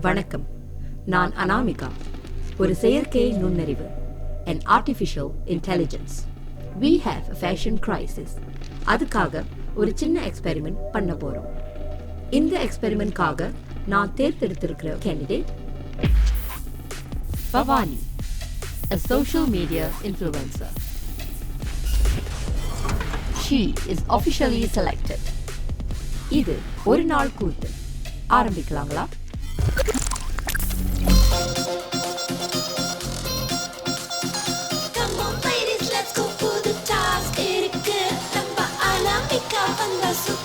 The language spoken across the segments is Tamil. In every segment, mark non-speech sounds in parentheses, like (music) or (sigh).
வணக்கம். நான் அனாமிகா. ஒரு செயற்கை நுண்ணறிவு. And artificial intelligence we have a fashion crisis அதுக்காக ஒரு சின்ன எக்ஸ்பெரிமெண்ட் பண்ண போகிறோம் இந்த எக்ஸ்பெரிமெண்ட்காக நான் தேர்ந்தெடுத்திருக்கிற candidate Bhavani a social media influencer. She is officially selected. இது ஒரு நாள் கூத்து. ஆரம்பிக்கலாங்களா? அனாமிகா வந்தா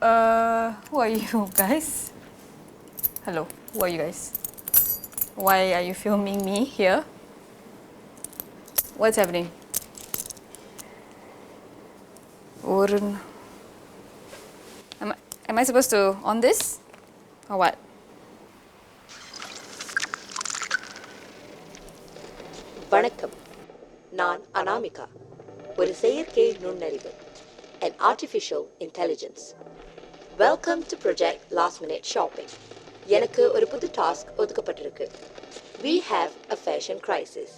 Uh, who are you guys? Hello, who are you guys? Why are you filming me here? What's happening? ஒரு ந- Am I, am I supposed to on this or what? வணக்கம் நான் அனாமிகா ஒரு செயற்கை நுண்ணறிவு and artificial intelligence. Welcome to project last minute shopping. எனக்கு ஒரு புது task ஒதுக்கப்பட்டிருக்கு. We have a fashion crisis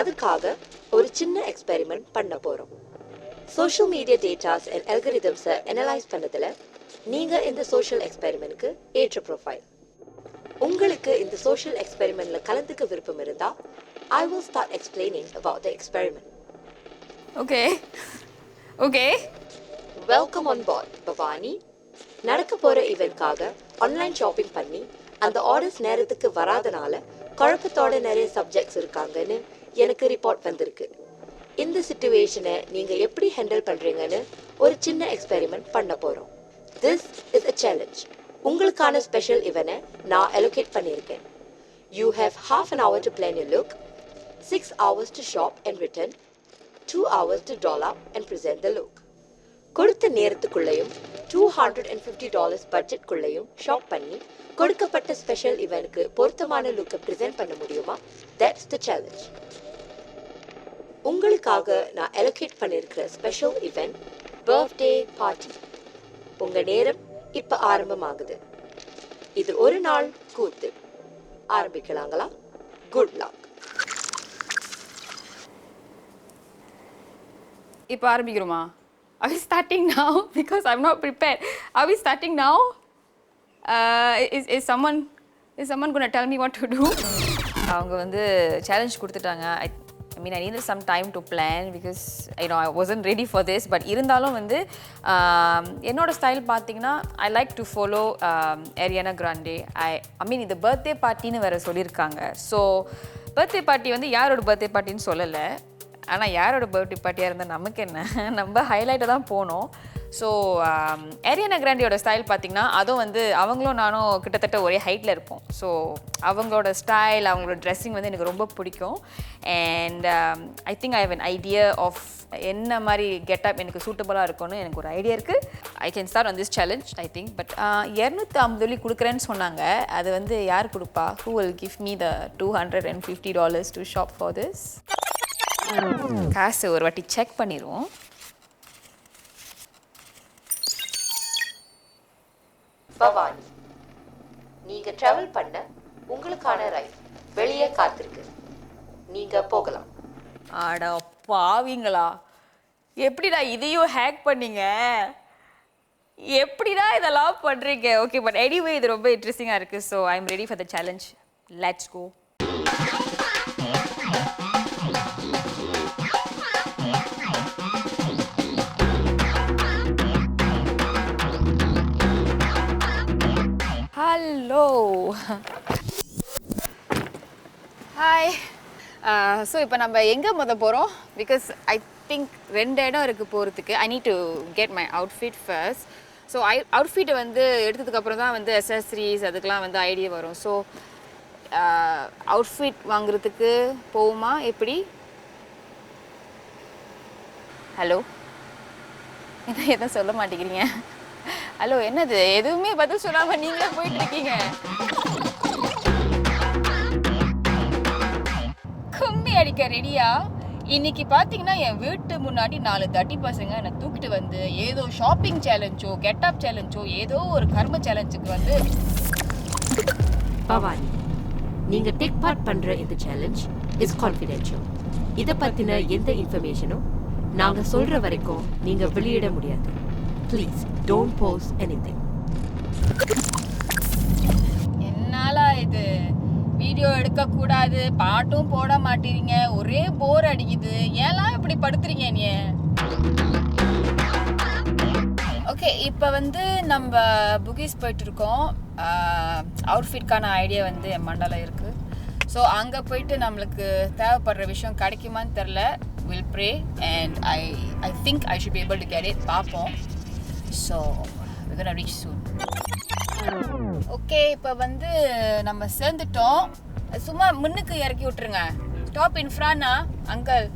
அதுக்காக ஒரு சின்ன எக்ஸ்பெரிமெண்ட் பண்ண போகிறோம் சோஷியல் மீடியா டேட்டாஸ் அண்ட் அல்கரிதம்ஸை அனலைஸ் பண்ணதுல நீங்கள் இந்த சோஷியல் எக்ஸ்பெரிமெண்ட்க்கு ஏற்ற ப்ரொஃபைல் உங்களுக்கு இந்த சோஷியல் எக்ஸ்பெரிமெண்ட்ல கலந்துக்க விருப்பம் இருந்தா I will start explaining about the experiment okay okay welcome on board Bhavani. நடக்க போற இவெண்ட்காக ஆன்லைன் ஷாப்பிங் பண்ணி அந்த ஆர்டர்ஸ் நேரத்துக்கு வராதனால குழப்பத்தோட நிறைய சப்ஜெக்ட்ஸ் இருக்காங்கன்னு எனக்கு ரிப்போர்ட் வந்திருக்கு. இந்த சுச்சுவேஷனை நீங்க எப்படி ஹேண்டில் பண்றீங்கன்னு ஒரு சின்ன எக்ஸ்பெரிமெண்ட் பண்ண போறோம். திஸ் இஸ் அ சேலஞ்ச் உங்களுக்கான ஸ்பெஷல் இவனை நான் அலோகேட் பண்ணியிருக்கேன். You have half an hour to plan you look six hours to shop and return two hours to doll up and present the கொடுத்த நேரத்துக்குள்ளேயும் two hundred and fifty dollars பட்ஜெட்குள்ளேயும் shop பண்ணி கொடுக்கப்பட்ட ஸ்பெஷல் இவனுக்கு பொருத்தமான லுக்கை ப்ரெசென்ட் பண்ண முடியுமா? தட்ஸ் த சேலஞ்ச் உங்களுக்காக நான் எலோகேட் பண்ணியிருக்கிற ஸ்பெஷல் இவெண்ட் பர்த்டே பார்ட்டி உங்க நேரம் இப்ப ஆரம்பமாகுது. இது ஒரு நாள் கூத்து. ஆரம்பிக்கலாங்களா? குட் லக் இப்போ ஆரம்பிக்கிறோமா? Are we starting (laughs) now? Because I'm not prepared. Are we starting now? Uh, is, is someone is someone gonna tell me what to do? அவங்க வந்து சேலஞ்ச் கொடுத்துட்டாங்க I I mean I need some time to plan because I know I wasn't ready for this but இருந்தாலும் வந்து um, என்னோட ஸ்டைல் பார்த்தீங்கன்னா I like to follow Ariana Grande I I mean இது பர்த்டே பார்ட்டின்னு வேறு சொல்லியிருக்காங்க ஸோ பர்த்டே பார்ட்டி வந்து யாரோட பர்த்டே பார்ட்டின்னு சொல்லலை ஆனால் யாரோட பர்த்டே பார்ட்டியாக இருந்தால் நமக்கு என்ன? நம்ம ஹைலைட்டை தான் போனோம். ஸோ ஏரியானா um, கிராண்டியோட ஸ்டைல் பார்த்திங்கன்னா அதுவும் வந்து அவங்களும் நானும் கிட்டத்தட்ட ஒரே ஹைட்டில் இருப்போம். ஸோ அவங்களோட ஸ்டைல் அவங்களோட ட்ரெஸ்ஸிங் வந்து எனக்கு ரொம்ப பிடிக்கும். And I think I have an idea of என்ன மாதிரி கெட்டப் எனக்கு சூட்டபுளாக இருக்கும்னு எனக்கு ஒரு ஐடியா இருக்குது I can start on this challenge I think but இரநூத்தி ஐம்பது வெள்ளி கொடுக்குறேன்னு சொன்னாங்க. அது வந்து யார் கொடுப்பா? Who will give me the two hundred and fifty dollars to shop for this காசு ஒரு வாட்டி செக் பண்ணிடுவோம் பவானி நீங்க டிராவல் பண்ண உங்களுக்கான ரைட் வெளியே காத்திருக்கு. நீங்க போகலாம். அட பாவிங்களா. எப்படிடா இதையும் ஹேக் பண்ணீங்க? எப்படிடா இதெல்லாம் பண்ணுறீங்க ஓகே பட் எனிவே இது ரொம்ப இன்ட்ரெஸ்டிங்காக இருக்குது so I am ready for the challenge let's go hello hi so இப்போ நம்ம எங்கே முத போகிறோம் பிகாஸ் ஐ திங்க் ரெண்டு இடம் இருக்குது போகிறதுக்கு I need to get my outfit first so I அவுட்ஃபிட்டை வந்து எடுத்ததுக்கப்புறம் தான் வந்து அசசரிஸ் அதுக்கெலாம் வந்து ஐடியா வரும். ஸோ அவுட்ஃபிட் uh, வாங்குறதுக்கு போகுமா? எப்படி? ஹலோ (laughs) என்ன எதுவும் சொல்ல மாட்டேங்கிறீங்க? ஹலோ என்னது? எதுவுமே பதில் சொல்லாமல் நீங்களே போயிட்டு இருக்கீங்க கும்மி அடிக்க ரெடியா இன்னைக்கு பார்த்தீங்கன்னா என் வீட்டு முன்னாடி நாலு தட்டி பசங்க என்னை தூக்கிட்டு வந்து ஏதோ ஷாப்பிங் சேலஞ்சோ கெட்டப் சேலஞ்சோ ஏதோ ஒரு கர்ம சேலஞ்சுக்கு வந்து பவானி நீங்க டேக் பார்ட் பண்ற இந்த சேலஞ்ச் இஸ் கான்ஃபிடென்ஷியல் இதை பத்தின எந்த இன்ஃபர்மேஷனும் நாங்க சொல்ற வரைக்கும் நீங்க வெளியிட முடியாது. ப்ளீஸ் டோன்ட் போஸ்ட் எனிதிங் என்னாலா இது? வீடியோ எடுக்கக்கூடாது பாட்டும் போட மாட்டீங்க ஒரே போர் அடிக்குது. ஏன்லாம் இப்படி படுத்துறீங்க நீ ஓகே இப்போ வந்து நம்ம புகிஸ் போயிட்டு இருக்கோம் அவுட்ஃபிட்கான ஐடியா வந்து என் மண்டலம் இருக்குது ஸோ அங்கே போயிட்டு நம்மளுக்கு தேவைப்படுற விஷயம் கிடைக்குமான்னு தெரில will pray and I I think I should be able to get it பார்ப்போம். So we're gonna reach soon. Okay இப்போ வந்து நம்ம சேர்ந்துட்டோம். சும்மா முன்னுக்கு இறக்கி விட்டுருங்க. ஸ்டாப் இன் ஃப்ரானா அங்கிள்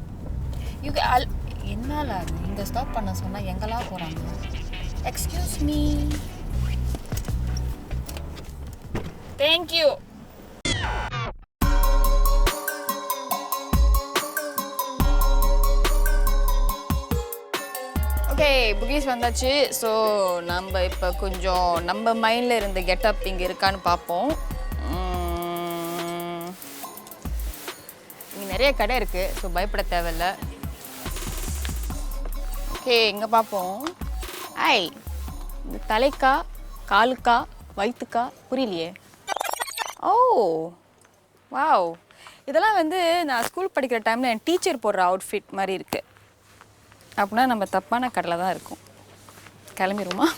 யூ அல் என்னால் அது? இங்கே ஸ்டாப் பண்ண சொன்னால் எங்கெல்லாம் போகிறாங்க எக்ஸ்கியூஸ் மீ தேங்க்யூ புகீஸ் வந்தாச்சு. ஸோ நம்ம இப்போ கொஞ்சம் நம்ம மைண்டில் இருந்த கெட்டப் இங்கே இருக்கான்னு பார்ப்போம். இங்கே நிறைய கடை இருக்குது ஸோ பயப்பட தேவையில்ல. ஓகே இங்கே பார்ப்போம். ஐ இந்த தலைக்கா காலுக்கா வயிற்றுக்கா புரியலையே? ஓ வாவ் இதெல்லாம் வந்து நான் ஸ்கூல் படிக்கிற டைமில் என் டீச்சர் போடுற அவுட்ஃபிட் மாதிரி இருக்குது அப்படின்னா நம்ம தப்பான கடலை தான் இருக்கும். கிளம்பிடுமா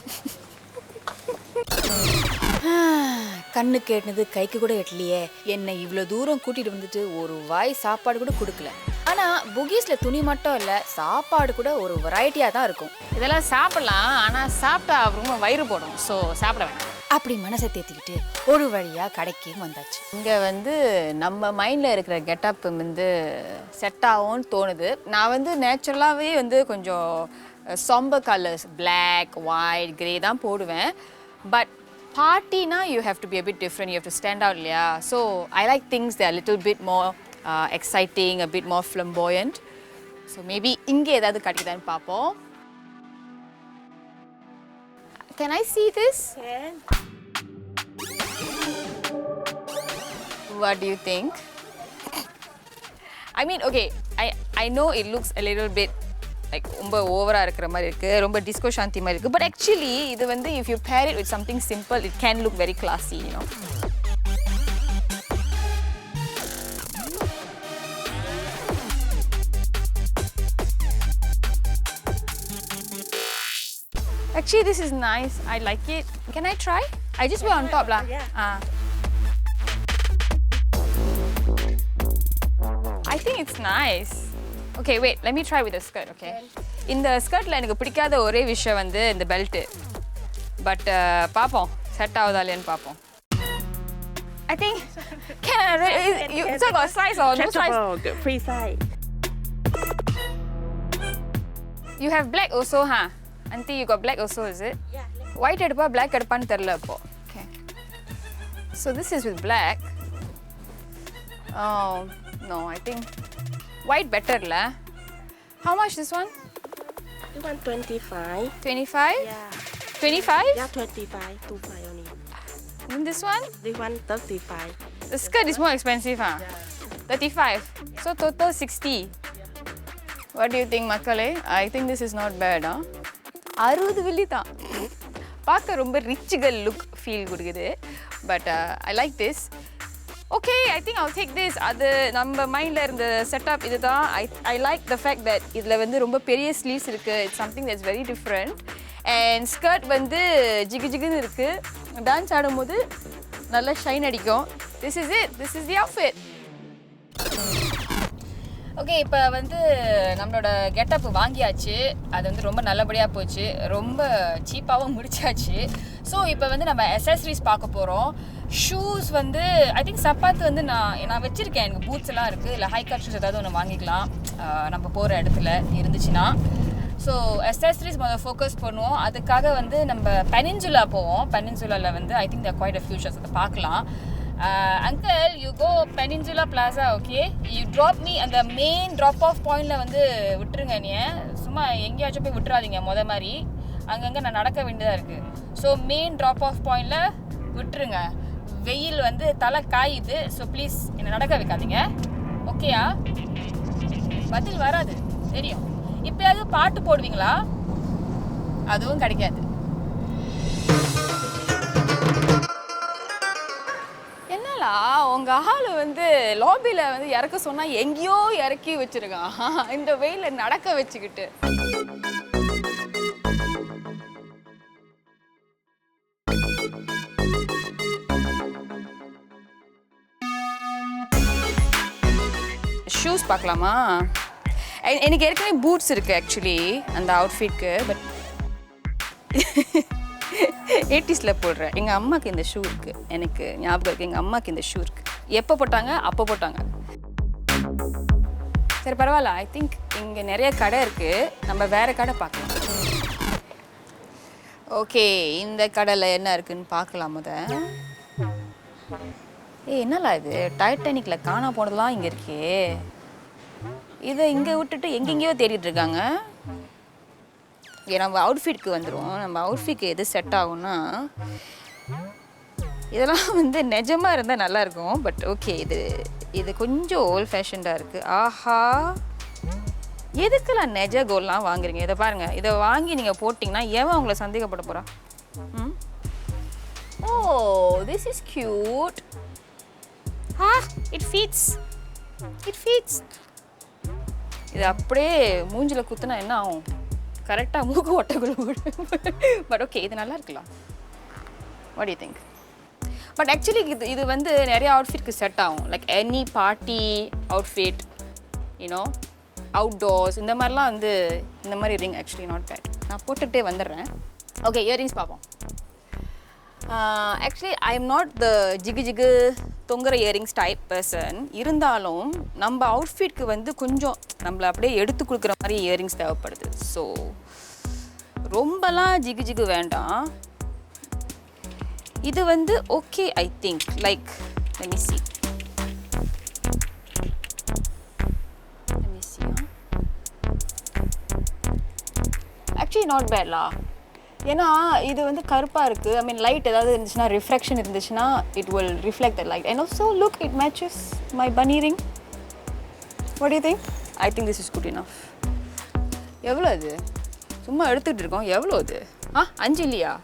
கண்ணு கேட்டது கைக்கு கூட எட்டலையே. என்னை இவ்வளோ தூரம் கூட்டிட்டு வந்துட்டு ஒரு வாய் சாப்பாடு கூட கொடுக்கல. ஆனா புகீஸ்ல துணி மட்டும் இல்ல சாப்பாடு கூட ஒரு வெரைட்டியா தான் இருக்கும். இதெல்லாம் சாப்பிடலாம் ஆனா சாப்பிட்டா ரொம்ப வயிறு போடும். ஸோ சாப்பிட வேண்டாம் அப்படி மனசை தேத்திக்கிட்டு ஒரு வழியாக கடைக்கு வந்தாச்சு. இங்கே வந்து நம்ம மைண்டில் இருக்கிற கெட்டப் வந்து செட் ஆகும்னு தோணுது. நான் வந்து நேச்சுரலாகவே வந்து கொஞ்சம் சொம்ப கலர்ஸ் பிளாக் ஒயிட் கிரே தான் போடுவேன். But பார்ட்டினா you have to be a different you you have to stand இல்லையா? So I like things there little bit more exciting bit more more flamboyant. So maybe இங்கே ஏதாவது கிடைக்குதான்னு பார்ப்போம். Can I see this? What do you think? I mean okay I I know it looks a little bit like ரொம்ப ஓவராக இருக்கிற மாதிரி இருக்குது ரொம்ப டிஸ்கோ சாந்தி மாதிரி இருக்குது பட் ஆக்சுவலி இது வந்து if you pair it with something simple it can look very classy you know Actually, this is nice. I like it. Can I try? I just wear on top lah. Ah. I think it's nice. Okay, wait. Let me try with the skirt, okay? இந்த ஸ்கர்ட்டில் எனக்கு பிடிக்காத ஒரே விஷயம் வந்து இந்த பெல்ட்டு பட் பார்ப்போம் செட் ஆகுதா இல்லையான்னு பார்ப்போம் I think can I, is- you so got size or no size? Stretchable, free size. You have black also, huh? Auntie, you got black also, is it? Yeah. White எடுப்பா black எடுப்பான்னு தெரில இப்போ Okay. So this is with black. Oh, no, I think white better la. How much this one? You want 25? 25? Yeah. 25? Yeah, 25. 25 only. And this one? This one 35. The skirt is more expensive, huh? 35. So total 60. What do you think, மக்களே? I think this is not bad, huh? அறுபது வெள்ளி தான். பார்க்க ரொம்ப ரிச் கேர்ள் லுக் ஃபீல் கொடுக்குது but I like this okay I think I take this அது நம்ம மைண்டில் இருந்த செட்டப் இதுதான். I I like the fact that இதில் வந்து ரொம்ப பெரிய ஸ்லீவ்ஸ் இருக்குது it's something that's very different and skirt வந்து ஜிகு ஜிகுன்னு இருக்குது டான்ஸ் ஆடும்போது நல்லா ஷைன் அடிக்கும். This is it this is the outfit okay இப்போ வந்து நம்மளோட கெட்டப் வாங்கியாச்சு. அது வந்து ரொம்ப நல்லபடியாக போச்சு. ரொம்ப சீப்பாகவும் முடிச்சாச்சு. ஸோ இப்போ வந்து நம்ம அசசரிஸ் பார்க்க போகிறோம் ஷூஸ் வந்து ஐ திங்க் சப்பாத்து வந்து நான் நான் வச்சுருக்கேன். எனக்கு பூட்ஸ் எல்லாம் இருக்குது இல்லை ஹை கட் ஷூஸ் ஏதாவது ஒன்று வாங்கிக்கலாம். நம்ம போகிற இடத்துல இருந்துச்சுன்னா. ஸோ அசசரிஸ் முதல்ல ஃபோக்கஸ் பண்ணுவோம். அதுக்காக வந்து நம்ம பெனின்சுலா போவோம். பெனின்சுலாவில் வந்து I think the quite a futures அதை பார்க்கலாம். Uncle you go Peninsula Plaza okay you drop me அந்த மெயின் ட்ராப் ஆஃப் பாயிண்டில் வந்து விட்டுருங்க நீ. சும்மா எங்கேயாச்சும் போய் விட்டுறாதீங்க முத மாதிரி. அங்கங்கே நான் நடக்க வேண்டியதாக இருக்குது ஸோ மெயின் ட்ராப் ஆஃப் பாயிண்டில் விட்டுருங்க. வெயில் வந்து தலை காயுது. ஸோ ப்ளீஸ் என்னை நடக்க வைக்காதீங்க. ஓகேயா பதில் வராது. தெரியும். இப்போயாவது பாட்டு போடுவீங்களா? அதுவும் கிடைக்காது. ஆக்சுவலாக உங்கள் ஆள் வந்து லாபியில வந்து இறக்க சொன்னால் எங்கேயோ இறக்கி வச்சிருக்கான். இந்த வெயிலில் நடக்க வச்சுக்கிட்டு. ஷூஸ் பார்க்கலாமா? எனக்கு ஏற்கனவே பூட்ஸ் இருக்குது ஆக்சுவலி அந்த அவுட்ஃபிட்க்கு பட் (laughs) எயிட்டிஸில் போடுறேன் எங்கள் அம்மாவுக்கு இந்த ஷூ இருக்குது எனக்கு ஞாபகம் இருக்குது எங்கள் அம்மாவுக்கு இந்த ஷூ இருக்குது எப்போ போட்டாங்க அப்போ போட்டாங்க. சரி பரவாயில்ல. ஐ திங்க் இங்கே நிறைய கடை இருக்குது நம்ம வேறு கடை பார்க்கலாம். ஓகே இந்த கடையில் என்ன இருக்குன்னு பார்க்கலாம் முத. ஏ என்னலா இது? டைட்டானிக்கில் காணா போனதுலாம் இங்கே இருக்கே. இதை இங்கே விட்டுட்டு எங்கெங்கேயோ தேடிட்டு இருக்காங்க. நம்ம அவுட்ஃபிட்க்கு வந்துடுவோம் நம்ம அவுட்ஃபிட்க்கு எது செட் ஆகும்னா இதெல்லாம் வந்து நிஜமாக இருந்தால் நல்லாயிருக்கும் பட் ஓகே இது இது கொஞ்சம் ஓல்ட் ஃபேஷன்டாக இருக்குது ஆஹா. எதுக்கெல்லாம் நெஜ கோல்லாம் வாங்குறீங்க? இதை பாருங்கள் இதை வாங்கி நீங்கள் போட்டிங்கன்னா ஏன் உங்களை சந்தேகப்பட போகிறா ம்? ஓ this is cute ah it fits it fits இது அப்படியே மூஞ்சில குத்துனா என்ன ஆகும்? கரெக்டாக மூக்கு ஒட்டக்குள்ள பட். ஓகே இது நல்லா இருக்கலாம். What you think but actually இது இது வந்து நிறைய அவுட்ஃபிட்க்கு செட் ஆகும். Like any party outfit you know outdoors இந்த மாதிரிலாம் வந்து இந்த மாதிரி ரிங் ஆக்சுவலி நாட் பேட் நான் போட்டுகிட்டே வந்துடுறேன். ஓகே இயரிங்ஸ் பார்ப்போம். Actually I am not the ஜிகு ஜிகு தொங்குற இயரிங்ஸ் டைப் பர்சன் இருந்தாலும் நம்ம அவுட்ஃபிட்க்கு வந்து கொஞ்சம் நம்மளை அப்படியே எடுத்து கொடுக்குற மாதிரி இயரிங்ஸ் தேவைப்படுது. ஸோ ரொம்பலாம் ஜிகு ஜிகு வேண்டாம். இது வந்து okay I think like see actually not பேட்லா ஏன்னா இது வந்து கருப்பாக இருக்குது ஐ மீன் லைட் ஏதாவது இருந்துச்சுன்னா ரிஃப்ளெக்ஷன் இருந்துச்சுன்னா it will reflect the light and also look it matches my bunny ring what you think I think this is good enough எவ்வளோ அது? சும்மா எடுத்துகிட்டு இருக்கோம். எவ்வளோ அது? ஆ அஞ்சு இல்லையா?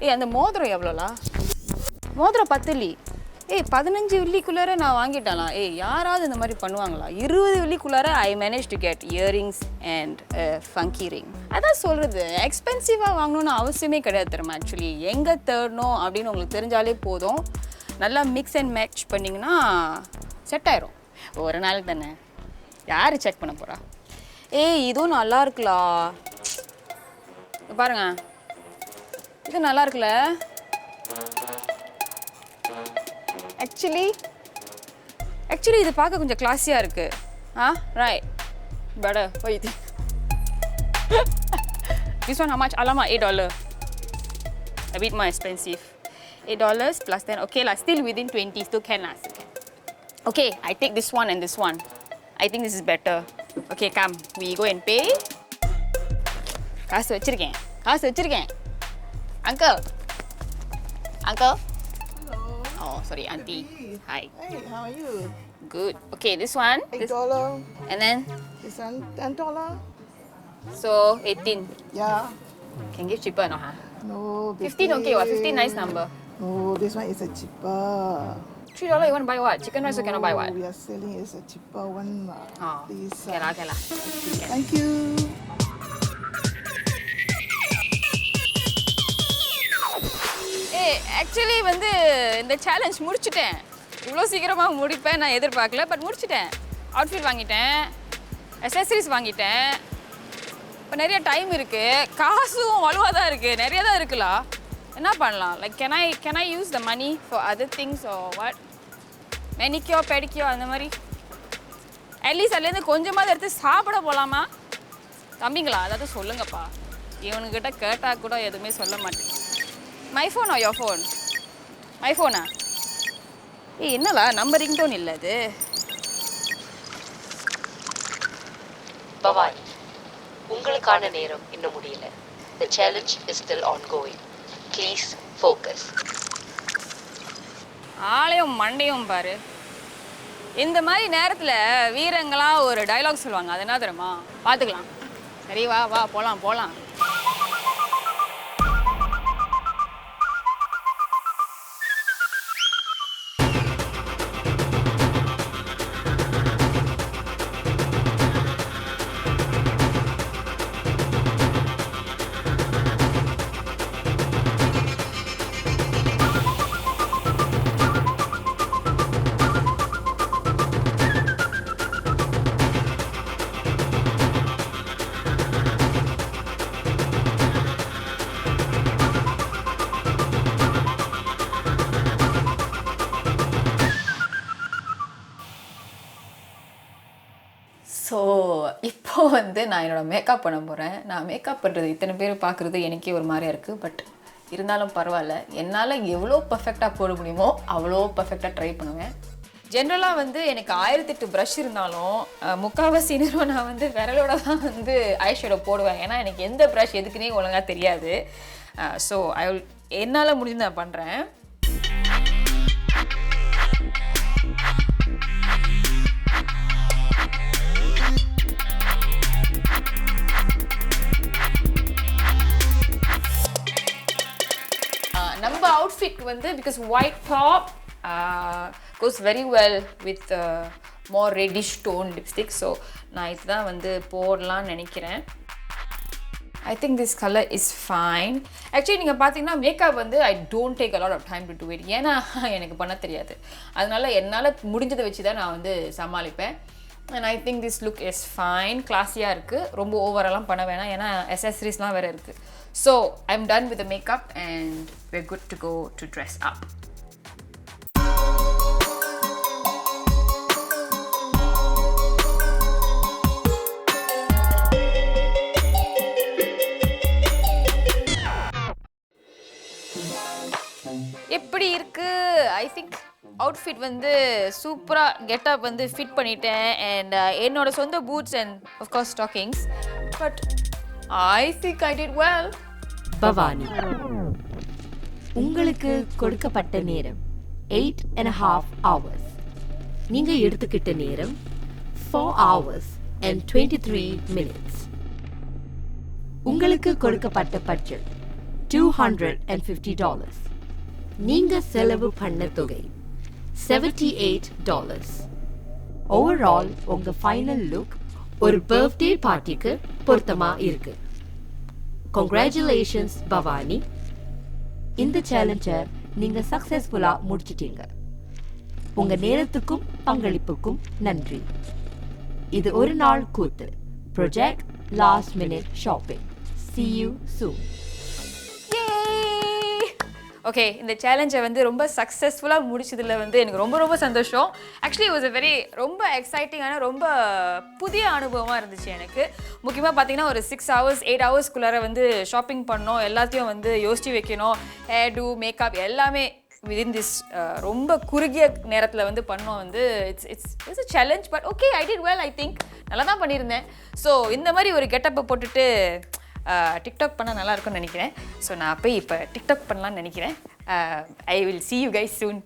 ஏய் அந்த மோதிரம் எவ்வளோலா? மோதிரம் பத்து இல்லி ஏய் பதினஞ்சு வெள்ளிக்குள்ளார நான் வாங்கிட்டாலாம் ஏய் யாராவது இந்த மாதிரி பண்ணுவாங்களா? இருபது வெள்ளிக்குள்ளார I manage to get earrings and funky ring அதான் சொல்கிறது எக்ஸ்பென்சிவாக வாங்கணும்னு அவசியமே கிடையாது தெரியுமா ஆக்சுவலி எங்கே தேடணும் அப்படின்னு உங்களுக்கு தெரிஞ்சாலே போதும். நல்லா மிக்ஸ் அண்ட் மேட்ச் பண்ணிங்கன்னா செட் ஆயிரும். ஒரு நாள் தானே. யார் செக் பண்ண போகிறா ஏய் இதுவும் நல்லா இருக்குலா. பாருங்க. இது நல்லா இருக்குல்ல? ஆக்சுவலி ஆக்சுவலி இது பார்க்க கொஞ்சம் கிளாஸியாக இருக்கு ஆ ரைட் பட போய் (laughs) This one how much? Alamak, eight dollar. A bit more expensive. Eight dollars plus then okay lah, still within twenty, still can lah, still can. Okay, I take this one and this one. I think this is better. Okay, come, we go and pay. காசு வச்சிருக்கேன் காசு வச்சிருக்கேன் uncle uncle Oh, sorry, auntie. Hi. Hey, how are you? Good. Okay, this one. Eight This, dollar. and then, This one ten dollar. so 18. Yeah. Can give cheaper or not, huh? No. 15 okay, what? 15 nice number. No, this one is a cheaper. Three dollar you want to buy what? Chicken rice you cannot buy No, what? We are selling is a cheaper one. lah. Oh, Please. okay uh, lah, okay lah. Thank you. Actually வந்து இந்த சேலஞ்ச் முடிச்சுட்டேன். இவ்வளோ சீக்கிரமாக முடிப்பேன் நான் எதிர்பார்க்கல பட் முடிச்சிட்டேன். அவுட்ஃபிட் வாங்கிட்டேன் அசசரிஸ் வாங்கிட்டேன். இப்போ நிறைய டைம் இருக்குது காசும் வலுவாக தான் இருக்குது நிறைய தான் இருக்குல்ல என்ன பண்ணலாம்? Like can I can I use the money for other things oh what manicure pedicure அந்த மாதிரி. அட்லீஸ்ட் அதுலேருந்து கொஞ்சமாவது எடுத்து சாப்பிட போகலாமா தம்பிங்களா அதாவது சொல்லுங்கப்பா. இவனுக்கிட்ட கேட்டால் கூட எதுவுமே சொல்ல மாட்டேன். My phone yo phone my ஃபோனா ஏய் என்னலா நம்ம ரிங்டோன் இல்லை அது. பவானி உங்களுக்கான நேரம் இன்னும் முடியல. The challenge is still ongoing. Please focus. ஆளையும் மண்டையும் பாரு. இந்த மாதிரி நேரத்தில் வீரங்களா ஒரு டயலாக் சொல்லுவாங்க. அது என்ன தெரியுமா? பார்த்துக்கலாம். சரி வா வா போகலாம் போகலாம் ஸோ இப்போ வந்து நான் என்னோடய மேக்கப் பண்ண போகிறேன் நான் மேக்கப் பண்ணுறது இத்தனை பேர் பார்க்குறது எனக்கே ஒரு மாதிரியாக இருக்குது பட் இருந்தாலும் பரவாயில்ல. என்னால் எவ்வளோ பர்ஃபெக்டாக போட முடியுமோ அவ்வளோ பர்ஃபெக்டாக ட்ரை பண்ணுவேன். ஜென்ரலாக வந்து எனக்கு ஆயிரத்தெட்டு ப்ரஷ் இருந்தாலும் முக்கால்வாசி நிறுவனம் நேரம் நான் வந்து விரலோட தான் வந்து ஐஷேடோ போடுவேன். ஏன்னா எனக்கு எந்த ப்ரஷ் எதுக்குன்னே ஒழுங்காக தெரியாது. ஸோ ஐ என்னால் முடிஞ்சு நான் பண்ணுறேன் அவுட்ஃபிட் வந்து because white top goes very well with more reddish tone lipstick so நான் இதுதான் வந்து போடலாம்னு நினைக்கிறேன். I think this colour is fine actually நீங்கள் பார்த்தீங்கன்னா மேக்கப் வந்து I don't take a lot of time to do it ஏன்னா (laughs) எனக்கு பண்ண தெரியாது. அதனால் என்னால் முடிஞ்சதை வச்சு தான் நான் வந்து சமாளிப்பேன். And I think this look is fine கிளாஸியாக இருக்குது ரொம்ப ஓவரெல்லாம் பண்ண வேணாம். ஏன்னா அசசரிஸ்லாம் வேறு இருக்குது so I done done the makeup and we're good to go to dress up. எப்படி இருக்கு? ஐ திங்க் அவுட்ஃபிட் வந்து சூப்பராக கெட்டப் வந்து ஃபிட் பண்ணிட்டேன். அண்ட் uh, என்னோட சொந்த boots and of course stockings but I think I did well Bhavani. உங்களுக்கு கொடுக்கப்பட்ட நேரம் எயிட் அண்ட் ஹாஃப் ஹவர்ஸ் நீங்க எடுத்துக்கிட்ட நேரம் four hours and twenty three minutes உங்களுக்கு கொடுக்கப்பட்ட budget two hundred and fifty dollars நீங்க செலவு பண்ண தொகை செவன்டி எயிட் டாலர்ஸ் ஓவரால் உங்க ஃபைனல் லுக் ஒரு பர்த்டே பார்ட்டிக்கு பொருத்தமா இருக்கு. கங்க்ராச்சுலேஷன்ஸ் பவானி இந்த சேலஞ்சை நீங்கள் சக்ஸஸ்ஃபுல்லாக முடிச்சிட்டீங்க. உங்கள் நேரத்துக்கும் பங்களிப்புக்கும் நன்றி. இது ஒரு நாள் கூத்து. Project last minute shopping see you soon okay இந்த சேலஞ்சை வந்து ரொம்ப சக்ஸஸ்ஃபுல்லாக முடிச்சதில் வந்து எனக்கு ரொம்ப ரொம்ப சந்தோஷம். ஆக்சுவலி வாஸ் அ வெரி ரொம்ப எக்ஸைட்டிங்கான ரொம்ப புதிய அனுபவமாக இருந்துச்சு எனக்கு. முக்கியமாக பார்த்தீங்கன்னா ஒரு சிக்ஸ் ஹவர்ஸ் எயிட் ஹவர்ஸ்க்குள்ளார வந்து ஷாப்பிங் பண்ணோம். எல்லாத்தையும் வந்து யோசிச்சு வைக்கணும். ஹேர் டூ மேக்கப் எல்லாமே விதின் திஸ் ரொம்ப குறுகிய நேரத்தில் வந்து பண்ணோம் வந்து. It's it's it's a challenge but okay I did well I think நல்லா தான் பண்ணியிருந்தேன். ஸோ இந்த மாதிரி ஒரு கெட்டப்பை போட்டுட்டு டிக்டாக் பண்ணால் நல்லா இருக்கும்னு நினைக்கிறேன். ஸோ நான் போய் இப்போ டிக்டாக் பண்ணலாம்னு நினைக்கிறேன். I will see you guys soon